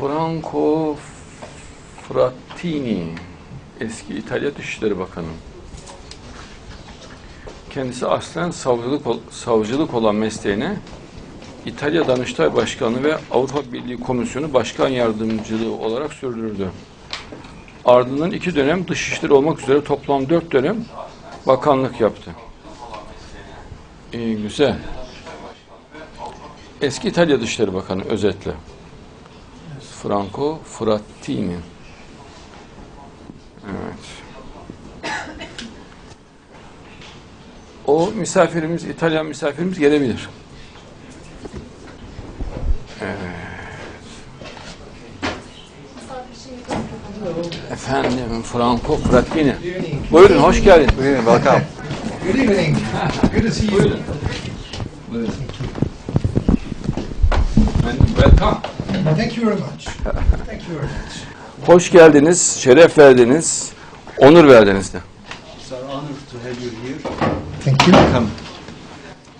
Franco Frattini, eski İtalya Dışişleri Bakanı. Kendisi aslen savcılık, savcılık olan mesleğine İtalya Danıştay Başkanı ve Avrupa Birliği Komisyonu Başkan Yardımcılığı olarak sürdürdü. Ardından iki dönem Dışişleri olmak üzere toplam dört dönem bakanlık yaptı. İyi, güzel. Eski İtalya Dışişleri Bakanı özetle. Franco Frattini. Evet. O misafirimiz, İtalyan misafirimiz gelebilir. Evet. Efendim Franco Frattini. Buyurun hoş geldin. Welcome. Good evening. Good to see you. Buyurun. Buyurun. Welcome. Thank you very much. Thank you very much. Hoş geldiniz, şeref verdiniz, onur verdiniz de. It's our honor to have you here. Thank you. Welcome.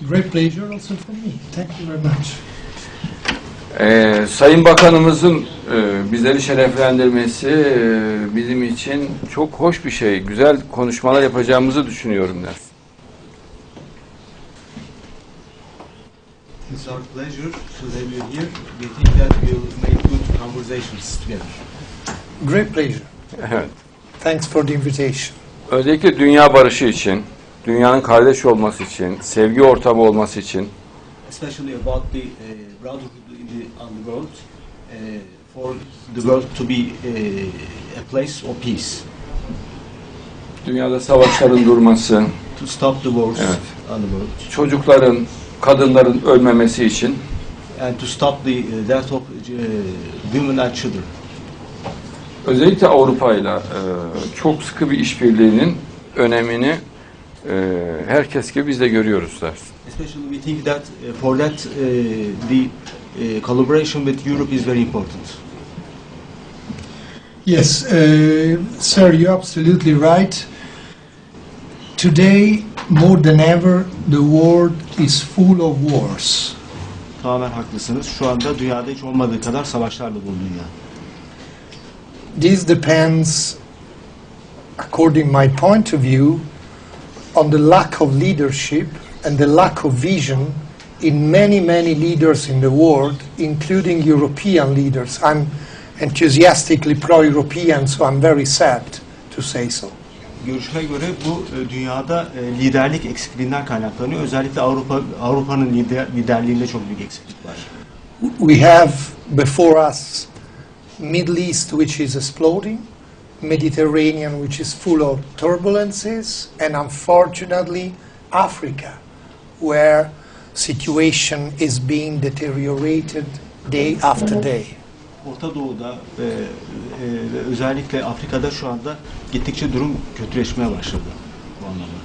Great pleasure also for me. Thank you very much. Ee, Sayın Bakanımızın e, bizleri şereflendirmesi e, bizim için çok hoş bir şey. Güzel konuşmalar yapacağımızı düşünüyorum der. It's our pleasure to have you here. We think that we'll make good conversations together. Great pleasure. Evet. Thanks for the invitation. Özellikle dünya barışı için, dünyanın kardeş olması için, sevgi ortamı olması için Especially about the uh, brotherhood in the, on the world, uh, for the world to be uh, a place of peace, dünyada savaşların durması, to stop the wars Evet. on the world, çocukların, kadınların ölmemesi için and to stop the uh, death of uh, women and children. özellikle Avrupa ile e, çok sıkı bir işbirliğinin önemini e, herkes gibi biz de görüyoruz der. Especially we think that uh, for that uh, the uh, collaboration with Europe is very important. Yes, uh, sir, you're absolutely right. Today, more than ever, the world is full of wars. Tamamen haklısınız. Şu anda dünyada hiç olmadığı kadar savaşlarla dolu dünya. This depends, according my point of view, on the lack of leadership and the lack of vision in many, many leaders in the world, including European leaders. I'm enthusiastically pro-European, so I'm very sad to say so. Görüşme göre bu e, dünyada e, liderlik eksikliğinden kaynaklanıyor. Özellikle Avrupa Avrupa'nın lider, liderliğinde çok büyük eksiklik var. We have before us Middle East, which is exploding, Mediterranean, which is full of turbulences, and unfortunately, Africa, where situation is being deteriorated day after day. Orta Doğu'da e, e, ve özellikle Afrika'da şu anda gittikçe durum kötüleşmeye başladı bu anlamda.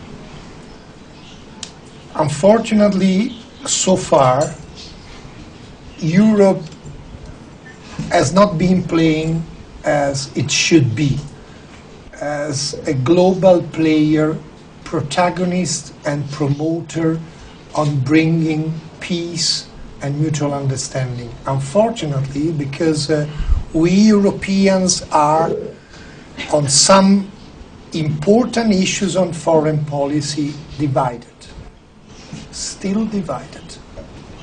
Unfortunately, so far, Europe has not been playing as it should be, as a global player, protagonist, and promoter on bringing peace and mutual understanding. Unfortunately, because uh, we Europeans are on some important issues on foreign policy divided. Still divided.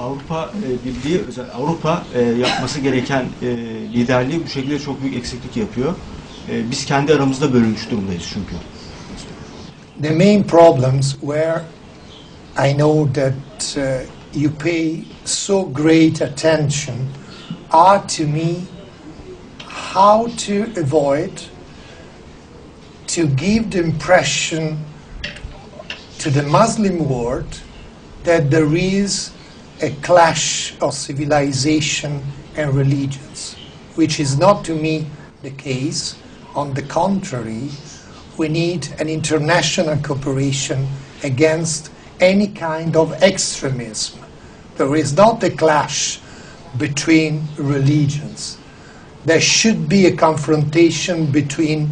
Avrupa e, Birliği, Avrupa e, yapması gereken e, liderliği bu şekilde çok büyük eksiklik yapıyor. E, biz kendi aramızda bölünmüş durumdayız çünkü. The main problems where I know that uh, you pay so great attention are to me how to avoid to give the impression to the Muslim world that there is a clash of civilization and religions, which is not to me the case. On the contrary, we need an international cooperation against any kind of extremism. There is not a clash between religions. There should be a confrontation between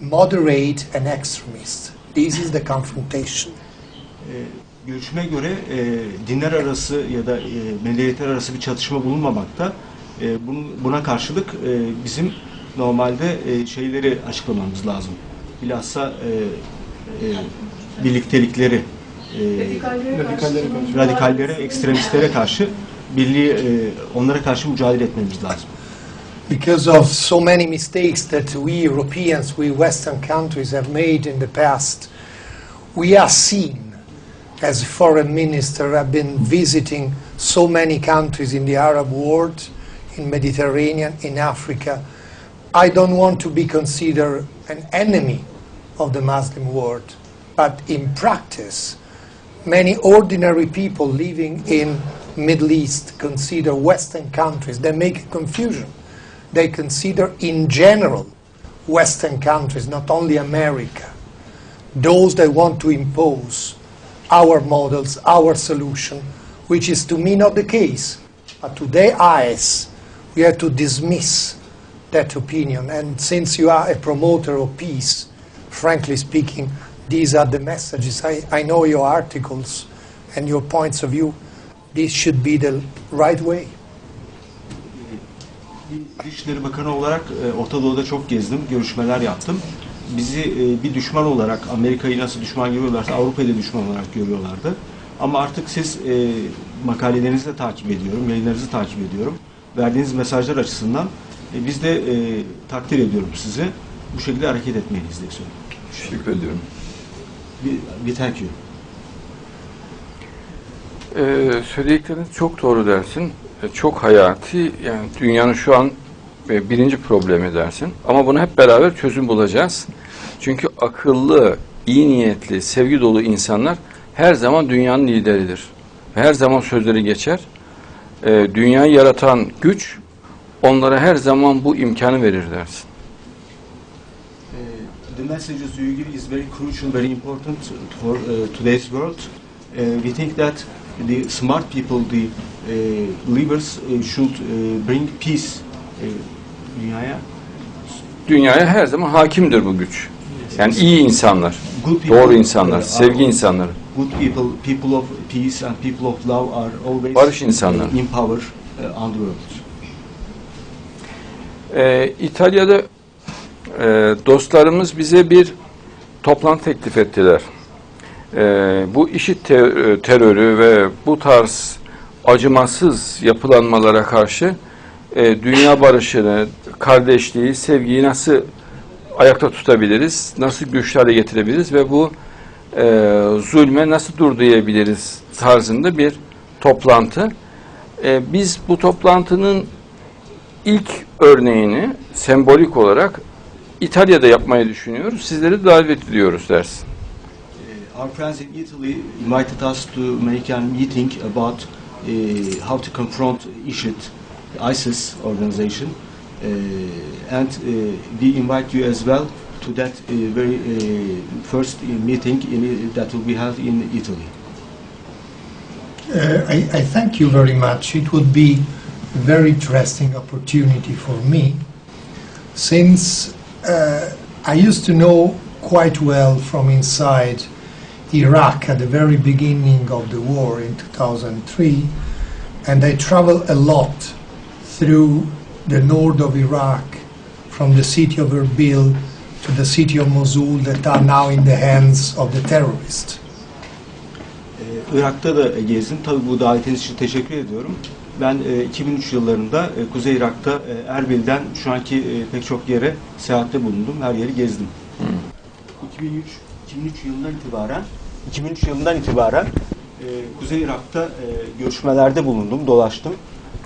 moderate and extremists. This is the confrontation. E, görüşme göre e, dinler arası ya da e, medeniyetler arası bir çatışma bulunmamakta. E, bunun, buna karşılık e, bizim normalde e, şeyleri açıklamamız lazım. Bilhassa e, e, birliktelikleri, e, radikallere, ekstremistlere karşı birliği, e, onlara karşı mücadele etmemiz lazım. because of so many mistakes that we Europeans, we Western countries have made in the past, we are seen as a foreign minister. I've been visiting so many countries in the Arab world, in Mediterranean, in Africa. I don't want to be considered an enemy of the Muslim world, but in practice, many ordinary people living in Middle East consider Western countries. They make confusion. They consider in general Western countries, not only America, those that want to impose our models, our solution, which is to me not the case. But to their eyes, we have to dismiss that opinion. And since you are a promoter of peace, frankly speaking, these are the messages. I, I know your articles and your points of view. This should be the right way. Dışişleri Bakanı olarak e, Orta Doğu'da çok gezdim, görüşmeler yaptım. Bizi e, bir düşman olarak, Amerika'yı nasıl düşman görüyorlarsa Avrupa'yı da düşman olarak görüyorlardı. Ama artık siz e, makalelerinizi de takip ediyorum, yayınlarınızı takip ediyorum. Verdiğiniz mesajlar açısından e, biz de e, takdir ediyorum sizi. Bu şekilde hareket etmeliyiz diye söylüyorum. Teşekkür ediyorum. Bir thank. Ee, söyledikleriniz çok doğru dersin. E, Çok hayati. Yani dünyanın şu an e, birinci problemi dersin. Ama buna hep beraber çözüm bulacağız. Çünkü akıllı, iyi niyetli, sevgi dolu insanlar her zaman dünyanın lideridir. Her zaman sözleri geçer. Ee, dünyayı yaratan güç onlara her zaman bu imkanı verir dersin. The messages you give is very crucial, very important for uh, today's world. Uh, we think that the smart people, the uh, leaders, uh, should uh, bring peace uh, dünyaya. Dünyaya her zaman hakimdir bu güç. Yani iyi insanlar, Good people, doğru insanlar, uh, sevgi insanları. Good people, people of peace and people of love are always Barış insanları. in power uh, on the world. Ee, İtalya'da e, dostlarımız bize bir toplantı teklif ettiler. Ee, bu işit te- e, terörü ve bu tarz acımasız yapılanmalara karşı e, dünya barışını, kardeşliği, sevgiyi nasıl ayakta tutabiliriz, nasıl güçlü getirebiliriz ve bu e, zulme nasıl dur diyebiliriz tarzında bir toplantı. E, biz bu toplantının ilk örneğini sembolik olarak İtalya'da yapmayı düşünüyoruz. Sizleri davet ediyoruz dersin. Uh, Our friends in Italy invited us to make a meeting about uh, how to confront ISIS, ISIS organization, uh, and uh, we invite you as well to that uh, very uh, first meeting in, that will be held in Italy. Uh, I, I thank you very much. It would be a very interesting opportunity for me since uh, I used to know quite well from inside Iraq at the very beginning of the war in 2003, and I traveled a lot through the north of Iraq from the city of Erbil to the city of Mosul that are now in the hands of the terrorists. Irak'ta da gezdim. Tabii bu davetiniz için teşekkür ediyorum. Ben e, 2003 yıllarında e, Kuzey Irak'ta e, Erbil'den şu anki e, pek çok yere seyahatte bulundum. Her yeri gezdim. 2003 2003 yılından itibaren 2003 yılından itibaren e, Kuzey Irak'ta e, görüşmelerde bulundum, dolaştım.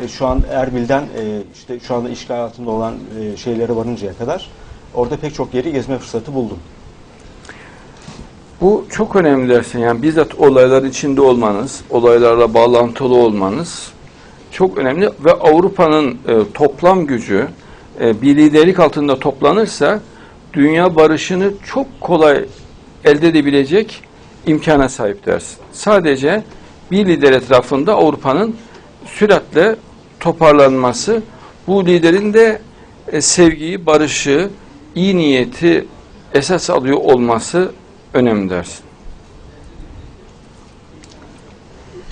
E, şu an Erbil'den e, işte şu anda işgal altında olan e, şeylere varıncaya kadar orada pek çok yeri gezme fırsatı buldum. Bu çok önemli dersin. Yani bizzat olayların içinde olmanız, olaylarla bağlantılı olmanız çok önemli ve Avrupa'nın e, toplam gücü e, bir liderlik altında toplanırsa dünya barışını çok kolay elde edebilecek imkana sahip dersin. Sadece bir lider etrafında Avrupa'nın süratle toparlanması, bu liderin de e, sevgiyi, barışı, iyi niyeti esas alıyor olması önemli dersin.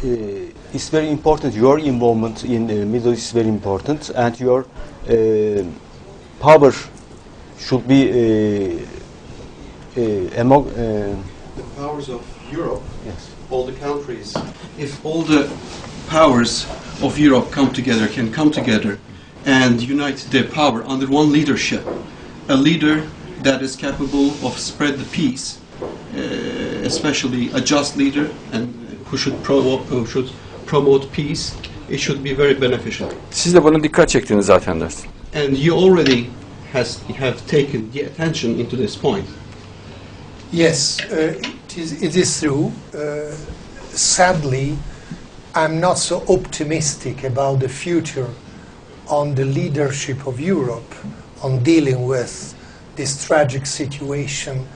It's very important. Your involvement in uh, Middle East is very important, and your uh, power should be uh, uh, among. Uh, the powers of Europe, yes. all the countries, if all the powers of Europe come together, can come together and unite their power under one leadership, a leader that is capable of spread the peace, uh, especially a just leader and who should, promote, who should promote peace, it should be very beneficial. Siz de buna dikkat çektiniz zaten ders. And you already has have taken the attention into this point. Yes, uh, it, is, it is true. Uh, sadly, I'm not so optimistic about the future on the leadership of Europe on dealing with this tragic situation,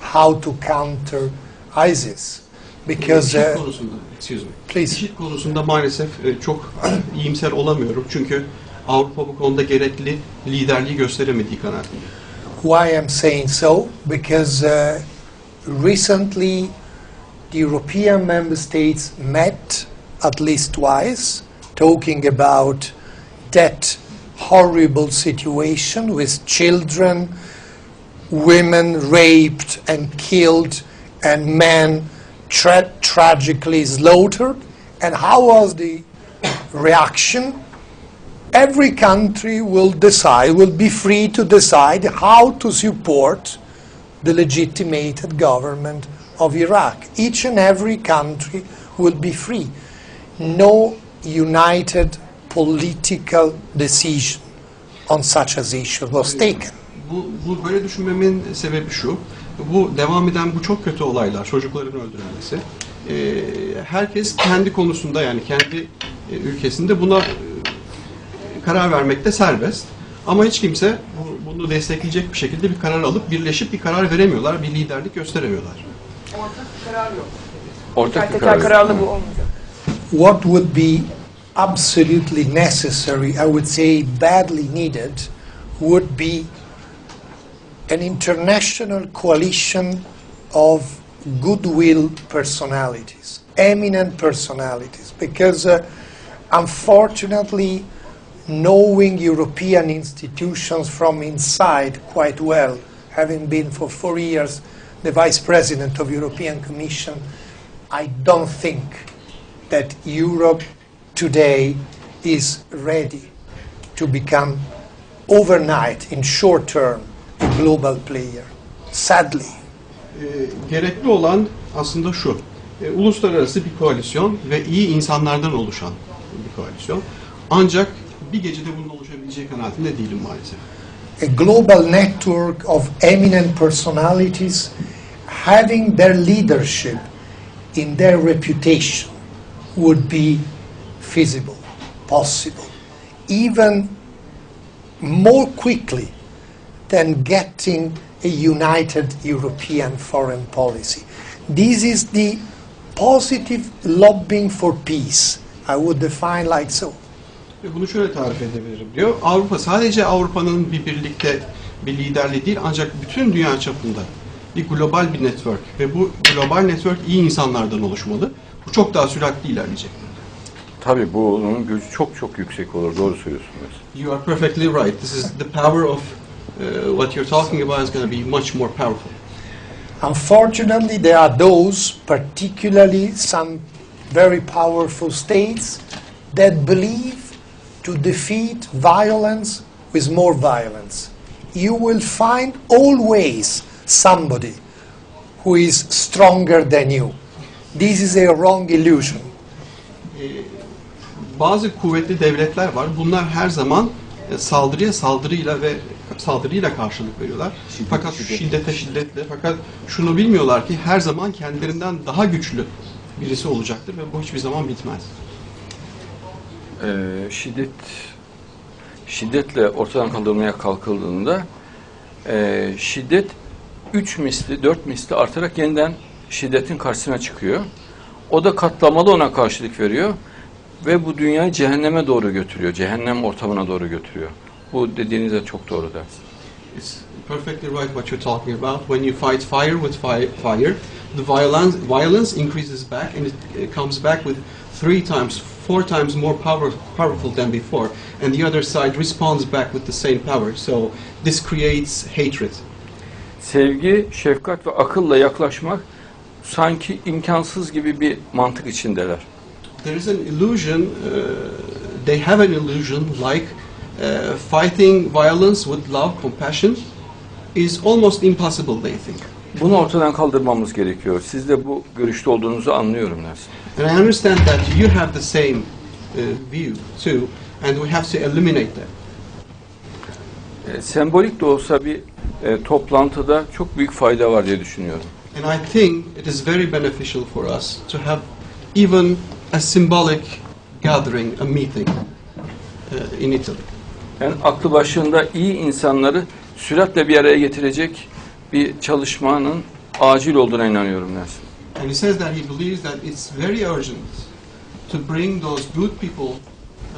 how to counter ISIS. Because, uh, konusunda, excuse me. please, İşit konusunda maalesef e, çok iyimser olamıyorum çünkü Avrupa bu konuda gerekli liderliği gösteremediği kanaatindeyim. why I'm saying so? Because uh, recently the European member states met at least twice, talking about that horrible situation with children, women raped and killed, and men tra- tragically slaughtered. And how was the reaction? every country will decide, will be free to decide how to support the legitimated government of Iraq. Each and every country will be free. No united political decision on such as issue was taken. Bu, bu böyle düşünmemin sebebi şu. Bu devam eden bu çok kötü olaylar, çocukların öldürülmesi. e, herkes kendi konusunda yani kendi e, ülkesinde buna e, karar vermekte serbest. Ama hiç kimse bu- bunu destekleyecek bir şekilde bir karar alıp birleşip bir karar veremiyorlar, bir liderlik gösteremiyorlar. Ortak bir karar yok. Ortak bir karar. kararlı bu olmayacak. What would be absolutely necessary, I would say badly needed, would be an international coalition of goodwill personalities, eminent personalities, because uh, unfortunately, knowing European institutions from inside quite well, having been for four years the vice president of European Commission, I don't think that Europe today is ready to become overnight, in short term, global player. Sadly. E, gerekli olan aslında şu. E, uluslararası bir koalisyon ve iyi insanlardan oluşan bir koalisyon. Ancak bir gecede bunun oluşabileceği kanaatinde değilim maalesef. a global network of eminent personalities having their leadership in their reputation would be feasible, possible, even more quickly than getting a united European foreign policy. This is the positive lobbying for peace. I would define like so. Ve bunu şöyle tarif edebilirim diyor. Avrupa sadece Avrupa'nın bir birlikte bir liderliği değil ancak bütün dünya çapında bir global bir network ve bu global network iyi insanlardan oluşmalı. Bu çok daha süratli ilerleyecek. Tabii bunun gücü çok çok yüksek olur. Doğru söylüyorsunuz. You are perfectly right. This is the power of uh, what you're talking about is going to be much more powerful. Unfortunately, there are those, particularly some very powerful states, that believe to defeat violence with more violence. You will find always somebody who is stronger than you. This is a wrong illusion. Bazı kuvvetli devletler var. Bunlar her zaman saldırıya saldırıyla ve saldırıyla karşılık veriyorlar. fakat şiddete şiddetle fakat şunu bilmiyorlar ki her zaman kendilerinden daha güçlü birisi olacaktır ve bu hiçbir zaman bitmez. Ee, şiddet şiddetle ortadan kaldırmaya kalkıldığında e, şiddet 3 misli, 4 misli artarak yeniden şiddetin karşısına çıkıyor. O da katlamalı ona karşılık veriyor ve bu dünyayı cehenneme doğru götürüyor. Cehennem ortamına doğru götürüyor. Bu dediğiniz de çok doğru ders. It's perfectly right what you're talking about. When you fight fire with fi- fire, the violence, violence increases back and it, it comes back with three times, four times more power, powerful than before. And the other side responds back with the same power. So this creates hatred. Sevgi, şefkat ve akılla yaklaşmak sanki imkansız gibi bir mantık içindeler. There is an illusion, uh, they have an illusion like uh, fighting violence with love, compassion is almost impossible, they think. Bunu ortadan kaldırmamız gerekiyor. Siz de bu görüşte olduğunuzu anlıyorum Nersin. And I understand that you have the same uh, view too, and we have to eliminate that. E, sembolik de olsa bir e, toplantıda çok büyük fayda var diye düşünüyorum. And I think it is very beneficial for us to have even a symbolic gathering, a meeting uh, in Italy. Yani aklı başında iyi insanları süratle bir araya getirecek bir çalışmanın acil olduğuna inanıyorum Nersin. And he says that he believes that it's very urgent to bring those good people,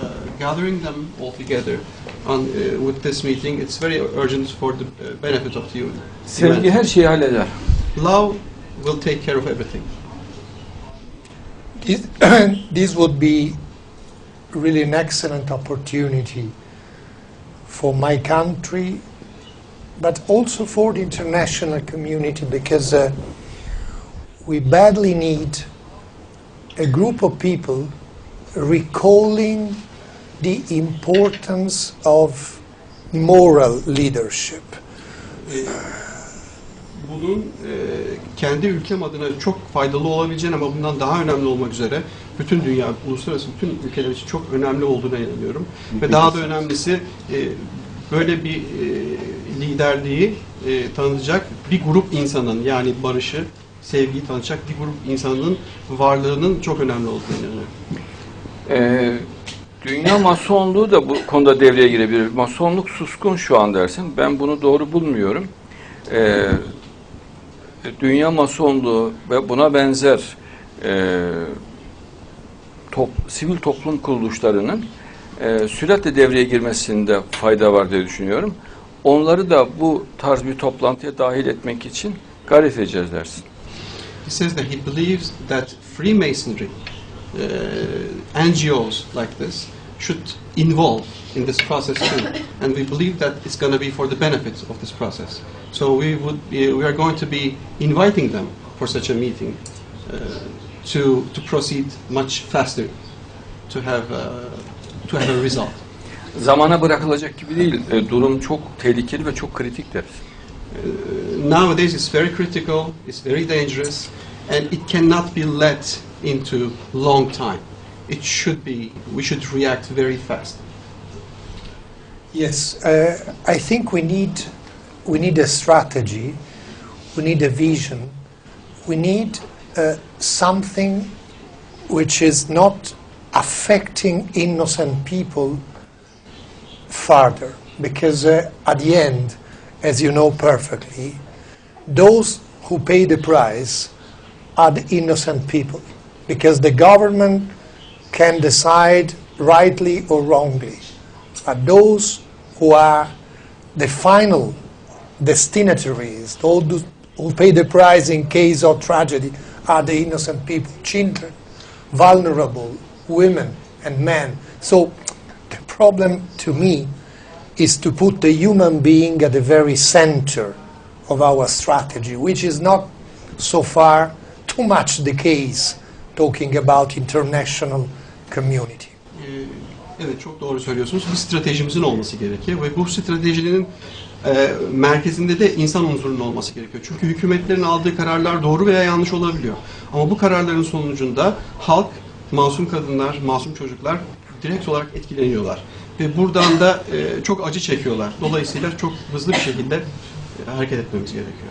uh, gathering them all together on, uh, with this meeting. It's very urgent for the uh, benefit of the human- Sevgi her şeyi halleder. Love will take care of everything. This, this would be really an excellent opportunity for my country, but also for the international community because uh, we badly need a group of people recalling the importance of moral leadership. Bunun e, kendi ülkem adına çok faydalı olabileceğini ama bundan daha önemli olmak üzere bütün dünya, uluslararası bütün ülkeler için çok önemli olduğuna inanıyorum. Ve daha da önemlisi e, böyle bir e, liderliği e, tanıtacak bir grup insanın yani barışı, sevgiyi tanıtacak bir grup insanın varlığının çok önemli olduğuna inanıyorum. Ee, dünya masonluğu da bu konuda devreye girebilir. Masonluk suskun şu an dersin. Ben bunu doğru bulmuyorum. Ee, dünya masonluğu ve buna benzer e, top, sivil toplum kuruluşlarının e, süratle devreye girmesinde fayda var diye düşünüyorum. Onları da bu tarz bir toplantıya dahil etmek için gayret edeceğiz dersin. He says that he believes that Freemasonry, uh, NGOs like this, should involve in this process too, and we believe that it's going to be for the benefit of this process. So we would be, we are going to be inviting them for such a meeting uh, to to proceed much faster, to have uh, to have a result. Zamana bırakılacak gibi değil. E, durum çok tehlikeli ve çok kritik deriz. Uh, nowadays it's very critical, it's very dangerous, and it cannot be let into long time. It should be, we should react very fast. Yes, uh, I think we need we need a strategy, we need a vision, we need uh, something which is not affecting innocent people further, because uh, at the end, as you know perfectly, those who pay the price are the innocent people, because the government can decide rightly or wrongly but those who are the final destinataries, those who- who pay the price in case of tragedy, are the innocent people, children, vulnerable, women, and men. So the problem to me is to put the human being at the very center of our strategy, which is not so far too much the case talking about international community. Ee, Evet çok doğru söylüyorsunuz. Bir stratejimizin olması gerekiyor ve bu stratejinin e, merkezinde de insan unsurunun olması gerekiyor. Çünkü hükümetlerin aldığı kararlar doğru veya yanlış olabiliyor. Ama bu kararların sonucunda halk, masum kadınlar, masum çocuklar direkt olarak etkileniyorlar. Ve buradan da e, çok acı çekiyorlar. Dolayısıyla çok hızlı bir şekilde e, hareket etmemiz gerekiyor.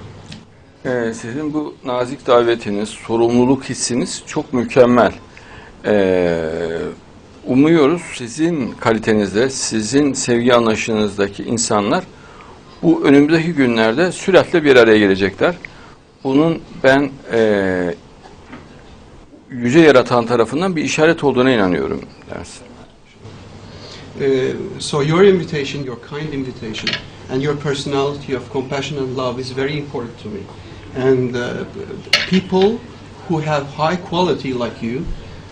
Ee, sizin bu nazik davetiniz, sorumluluk hissiniz çok mükemmel. Ee, umuyoruz sizin kalitenizde, sizin sevgi anlayışınızdaki insanlar bu önümüzdeki günlerde süratle bir araya gelecekler. Bunun ben e, yüce yaratan tarafından bir işaret olduğuna inanıyorum dersin. Uh, so your invitation, your kind invitation, and your personality of compassion and love is very important to me. And uh, people who have high quality like you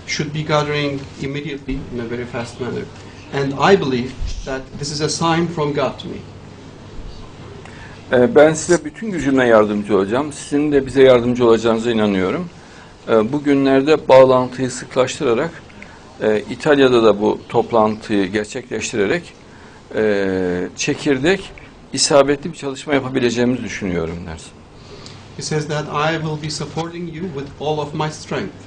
should be gathering immediately in a very fast manner. And I believe that this is a sign from God to me. Ee, Ben size bütün gücümle yardımcı olacağım. Sizin de bize yardımcı olacağınıza inanıyorum. Ee, Bugünlerde bağlantıyı sıklaştırarak e, İtalya'da da bu toplantıyı gerçekleştirerek e, çekirdek isabetli bir çalışma yapabileceğimizi düşünüyorum dersin. He says that I will be supporting you with all of my strength.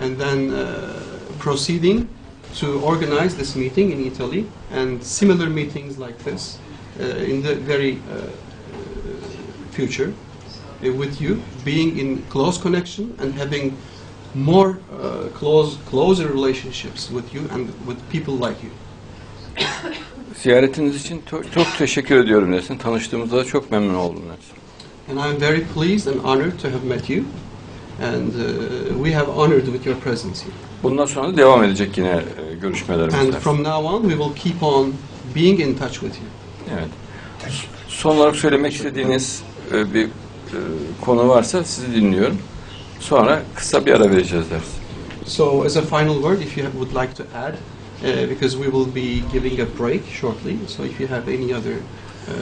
And then uh, proceeding to organize this meeting in Italy and similar meetings like this uh, in the very uh, future with you, being in close connection and having more uh, close, closer relationships with you and with people like you. Ziyaretiniz için çok teşekkür ediyorum dersin. Tanıştığımızda çok memnun oldum dersin. And I'm very pleased and honored to have met you. And uh, we have honored with your presence here. Bundan sonra da devam edecek yine e, görüşmelerimiz And from now on, we will keep on being in touch with you. Evet. Son olarak söylemek istediğiniz e, bir e, konu varsa sizi dinliyorum. Sonra kısa bir ara vereceğiz ders. So, as a final word, if you would like to add, uh, because we will be giving a break shortly. So, if you have any other, uh,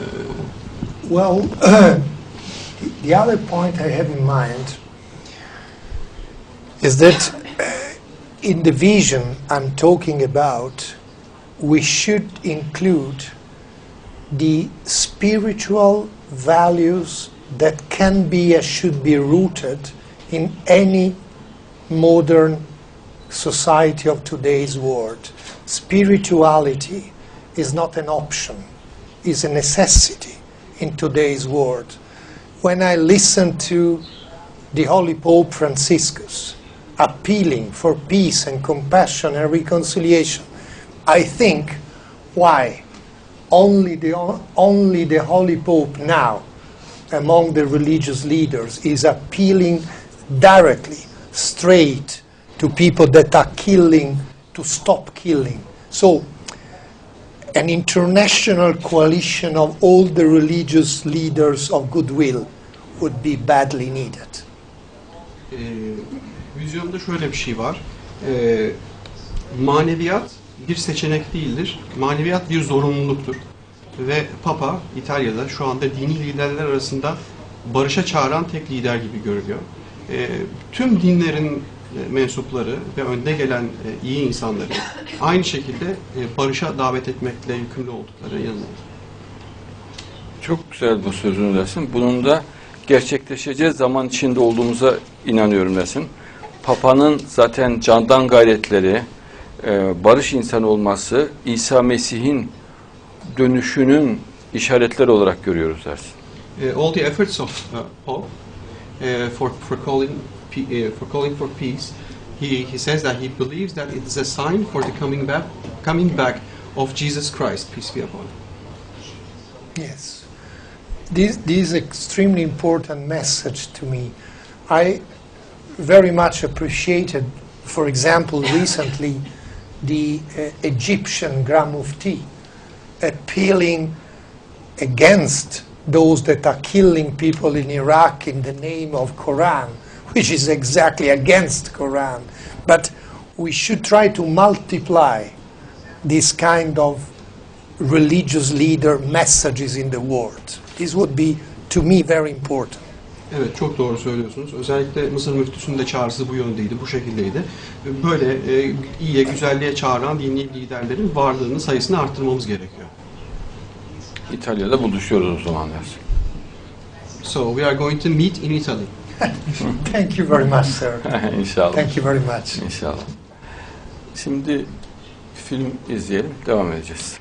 Well, the other point I have in mind is that uh, in the vision I'm talking about, we should include the spiritual values that can be and should be rooted in any modern society of today's world. Spirituality is not an option, is a necessity in today's world. When I listen to the Holy Pope Franciscus appealing for peace and compassion and reconciliation, I think, why? Only the, only the Holy Pope now, among the religious leaders, is appealing directly, straight to people that are killing, to stop killing. So, an international coalition of all the religious leaders of goodwill would be badly needed. e, vizyonda şöyle bir şey var. E, maneviyat bir seçenek değildir. Maneviyat bir zorunluluktur. Ve Papa İtalya'da şu anda dini liderler arasında barışa çağıran tek lider gibi görülüyor. E, tüm dinlerin e, mensupları ve önde gelen e, iyi insanları aynı şekilde e, barışa davet etmekle yükümlü oldukları yanında. Çok güzel bu sözünü dersin. Bunun da gerçekleşeceği zaman içinde olduğumuza inanıyorum dersin. Papa'nın zaten candan gayretleri, e, barış insanı olması, İsa Mesih'in dönüşünün işaretleri olarak görüyoruz dersin. Uh, all the efforts of uh, Paul uh, for for calling uh, for calling for peace, he, he says that he believes that it is a sign for the coming back coming back of Jesus Christ, peace be upon him. Yes. This, this is extremely important message to me. I very much appreciated, for example, recently the uh, Egyptian Grand Mufti appealing against those that are killing people in Iraq in the name of Quran, which is exactly against Quran. But we should try to multiply this kind of religious leader messages in the world. This would be, to me, very important. Evet çok doğru söylüyorsunuz. Özellikle Mısır müftüsünün de çağrısı bu yöndeydi, bu şekildeydi. Böyle e, iyiye, güzelliğe çağıran dini liderlerin varlığını, sayısını arttırmamız gerekiyor. İtalya'da buluşuyoruz o zaman dersin. So we are going to meet in Italy. Thank you very much, sir. İnşallah. Thank you very much. İnşallah. Şimdi film izleyelim, devam edeceğiz.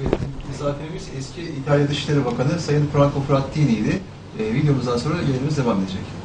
Evet, misafirimiz eski İtalya Dışişleri Bakanı Sayın Franco Frattini'ydi. Ee, videomuzdan sonra yayınımız devam edecek.